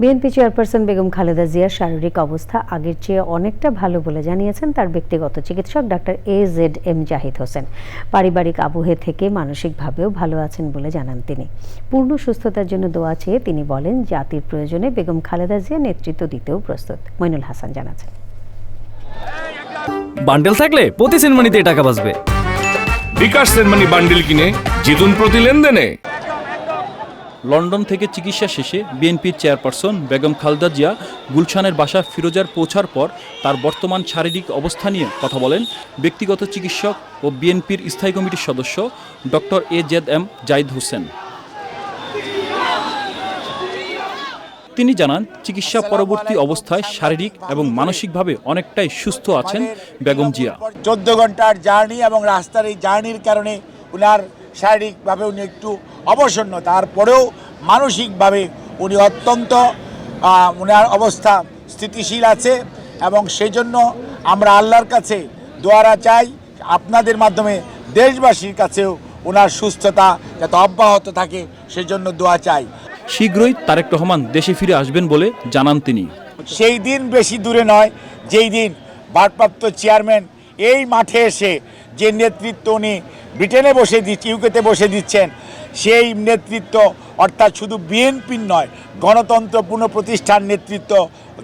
BNP chairperson Begum Khaleda জিয়ার শারীরিক অবস্থা আগের চেয়ে অনেকটা ভালো বলে জানিয়েছেন তার ব্যক্তিগত চিকিৎসক doctor A Z M Zahid Hossain. পারিবারিক আবহে থেকে মানসিকভাবেও ভালো আছেন বলে জানান তিনি। পূর্ণ সুস্থতার জন্য দোয়া চেয়ে তিনি বলেন জাতির প্রয়োজনে বেগম খালেদা জিয়া নেতৃত্ব দিতেও প্রস্তুত মইনুল হাসান জানাচ্ছেন। বান্ডেল থাকলে প্রতি সেনমানিতে টাকা বাঁচবে। বিকাশ সেনমানি বান্ডিল কিনে জিতুন প্রতি লেনদেনে। লন্ডন থেকে চিকিৎসা শেষে বিএনপির চেয়ারপারসন বেগম খালদা জিয়া গুলশানের বাসা ফিরোজার পৌঁছার পর তার বর্তমান শারীরিক অবস্থা নিয়ে কথা বলেন ব্যক্তিগত চিকিৎসক ও বিএনপির স্থায়ী কমিটির সদস্য ডক্টর এ জেদ এম জাইদ হোসেন। তিনি জানান, চিকিৎসা পরবর্তী অবস্থায় শারীরিক এবং মানসিকভাবে অনেকটাই সুস্থ আছেন বেগম জিয়া। চোদ্দ ঘণ্টার জার্নি এবং রাস্তার এই জার্নির কারণে উনার শারীরিকভাবে উনি একটু অবসন্ন তারপরেও মানসিকভাবে উনি অত্যন্ত উনার অবস্থা স্থিতিশীল আছে এবং সেই জন্য আমরা আল্লাহর কাছে দোয়ারা চাই আপনাদের মাধ্যমে দেশবাসীর কাছেও ওনার সুস্থতা যাতে অব্যাহত থাকে সেজন্য দোয়া চাই। শীঘ্রই তারেক রহমান দেশে ফিরে আসবেন বলে জানান তিনি। সেই দিন বেশি দূরে নয় যেই দিন ভারপ্রাপ্ত চেয়ারম্যান এই মাঠে এসে যে নেতৃত্ব উনি ব্রিটেনে বসে দিচ্ছে ইউকেতে বসে দিচ্ছেন, সেই নেতৃত্ব, অর্থাৎ শুধু বিএনপির নয় গণতন্ত্র পুনঃপ্রতিষ্ঠার নেতৃত্ব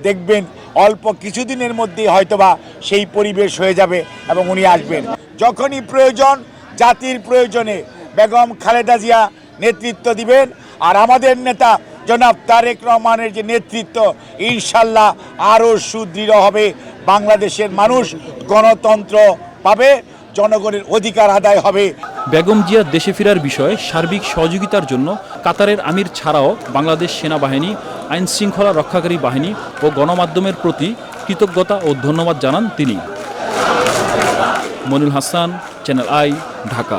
দেখবেন অল্প কিছুদিনের মধ্যেই হয়তোবা সেই পরিবেশ হয়ে যাবে এবং উনি আসবেন। যখনই প্রয়োজন, জাতির প্রয়োজনে বেগম খালেদা জিয়া নেতৃত্ব দিবেন আর আমাদের নেতা জনাব তারেক রহমানের যে নেতৃত্ব, ইনশাল্লাহ আরও সুদৃঢ় হবে। বাংলাদেশের মানুষ গণতন্ত্র পাবে, জনগণের অধিকার আদায় হবে। বেগম জিয়া দেশে ফেরার বিষয়ে সার্বিক সহযোগিতার জন্য কাতারের আমির ছাড়াও বাংলাদেশ সেনাবাহিনী আইন শৃঙ্খলা রক্ষাকারী বাহিনী ও গণমাধ্যমের প্রতি কৃতজ্ঞতা ও ধন্যবাদ জানান তিনি। Monil Hasan channel I Dhaka